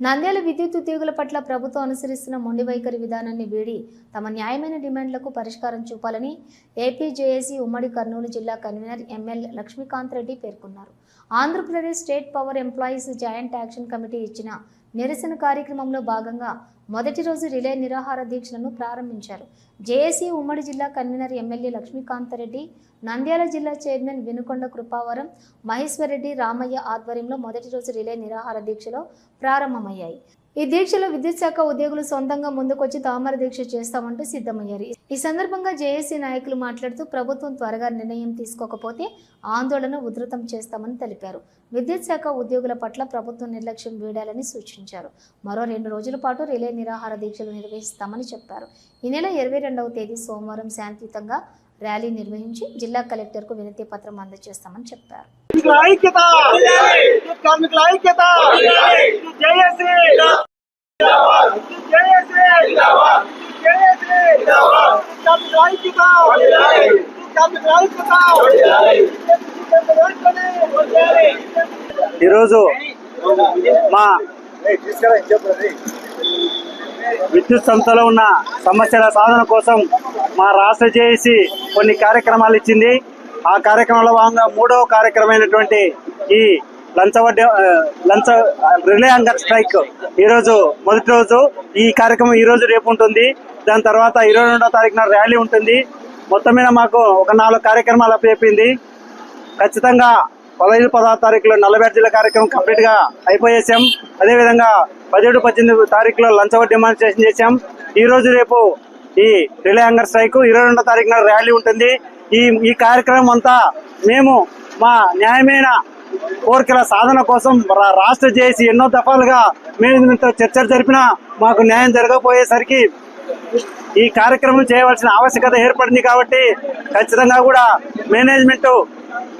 నంద్యాల విద్యుత్ ఉద్యోగుల పట్ల ప్రభుత్వం అనుసరిస్తున్న మొండి వైఖరి విధానాన్ని వీడి తమ న్యాయమైన డిమాండ్లకు పరిష్కారం చూపాలని ఏపీజేఏసీ ఉమ్మడి కర్నూలు జిల్లా కన్వీనర్ ఎంఎల్ లక్ష్మీకాంత్ రెడ్డి పేర్కొన్నారు. Andhra Pradesh state power employees joint action committee ఇచ్చిన నిరసన కార్యక్రమంలో భాగంగా మొదటి రోజు రిలే నిరాహార దీక్షలను ప్రారంభించారు. జేఏసీ ఉమ్మడి జిల్లా కన్వీనర్ ఎమ్మెల్యే లక్ష్మీకాంతరెడ్డి నంద్యాల జిల్లా చైర్మన్ వినుకొండ కృపావరం మహేశ్వరరెడ్డి రామయ్య ఆధ్వర్యంలో మొదటి రోజు రిలే నిరాహార దీక్షలో ప్రారంభమయ్యాయి. ఈ దీక్షలో విద్యుత్ శాఖ ఉద్యోగులు సొంతంగా ముందుకొచ్చి తామర దీక్ష చేస్తామంటూ సిద్ధమయ్యారు. ఈ సందర్భంగా జేఏసీ నాయకులు మాట్లాడుతూ ప్రభుత్వం త్వరగా నిర్ణయం తీసుకోకపోతే ఆందోళన ఉధృతం చేస్తామని తెలిపారు. విద్యుత్ శాఖ ఉద్యోగుల పట్ల ప్రభుత్వం నిర్లక్ష్యం వీడాలని సూచించారు. మరో రెండు రోజుల పాటు రిలే నిరాహార దీక్షలు నిర్వహిస్తామని చెప్పారు. ఈ నెల ఇరవై రెండవ తేదీ సోమవారం శాంతియుతంగా ర్యాలీ నిర్వహించి జిల్లా కలెక్టర్కు వినతి పత్రం అందజేస్తామని చెప్పారు. కార్మికుల ఐక్యత! కార్మికుల ఐక్యత! ఈరోజు మా విద్యుత్ సంస్థలో ఉన్న సమస్యల సాధన కోసం మా రాష్ట్ర జేఏసీ కొన్ని కార్యక్రమాలు ఇచ్చింది. ఆ కార్యక్రమంలో భాగంగా మూడవ కార్యక్రమమైనటువంటి ఈ లంచ లంచ రిలే అంగర్ స్ట్రైక్. ఈరోజు మొదటి రోజు ఈ కార్యక్రమం ఈ రోజు రేపు ఉంటుంది. దాని తర్వాత ఇరవై రెండో తారీఖున ర్యాలీ ఉంటుంది. మొత్తం మీద మాకు ఒక నాలుగు కార్యక్రమాలు అప్పచెప్పింది. ఖచ్చితంగా పదహైదు పదహారు తారీఖులో నలభై జిల్లా కార్యక్రమం కంప్లీట్గా అయిపోయేసాం. అదేవిధంగా పదిహేడు పద్దెనిమిది తారీఖులో లంచ్ అవర్ డిమాన్స్ట్రేషన్ చేశాం. ఈ రోజు రేపు ఈ రిలే హంగర్ స్ట్రైక్ ఇరవై రెండో తారీఖున ర్యాలీ ఉంటుంది. ఈ ఈ కార్యక్రమం అంతా మేము మా న్యాయమైన కోరికల సాధన కోసం రా- రాష్ట్ర చేసి ఎన్నో దఫాలుగా మేనేజ్మెంట్తో చర్చలు జరిపినా మాకు న్యాయం జరగకపోయేసరికి ఈ కార్యక్రమం చేయవలసిన ఆవశ్యకత ఏర్పడింది కాబట్టి ఖచ్చితంగా కూడా మేనేజ్మెంట్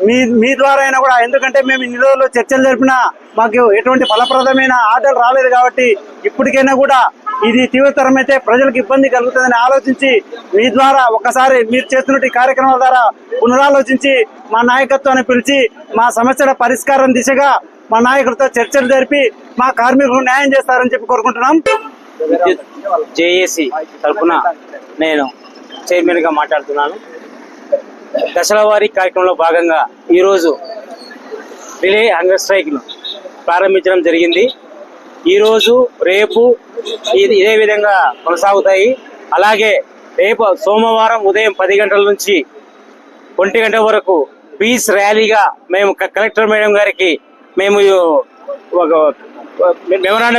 మీ మీ ద్వారా అయినా కూడా ఎందుకంటే మేము ఇన్ని రోజులు చర్చలు జరిపినా మాకు ఎటువంటి ఫలప్రదమైన ఆర్డర్ రాలేదు కాబట్టి ఇప్పటికైనా కూడా ఇది తీవ్రతరమైతే ప్రజలకు ఇబ్బంది కలుగుతుందని ఆలోచించి మీ ద్వారా ఒకసారి మీరు చేస్తున్న కార్యక్రమాల ద్వారా పునరాలోచించి మా నాయకత్వాన్ని పిలిచి మా సమస్యల పరిష్కారం దిశగా మా నాయకుడితో చర్చలు జరిపి మా కార్మికులు న్యాయం చేస్తారని చెప్పి కోరుకుంటున్నాం. జేఏసీ జేఏసి తరఫున నేను చైర్మన్గా మాట్లాడుతున్నాను. దశల వారీ కార్యక్రమంలో భాగంగా ఈరోజు రిలే హంగర్ స్ట్రైక్ను ప్రారంభించడం జరిగింది. ఈరోజు రేపు ఇదే విధంగా కొనసాగుతాయి. అలాగే రేపు సోమవారం ఉదయం పది గంటల నుంచి ఒంటి గంట వరకు పీస్ ర్యాలీగా మేము కలెక్టర్ మేడం గారికి మేము ఒక మెమరాండం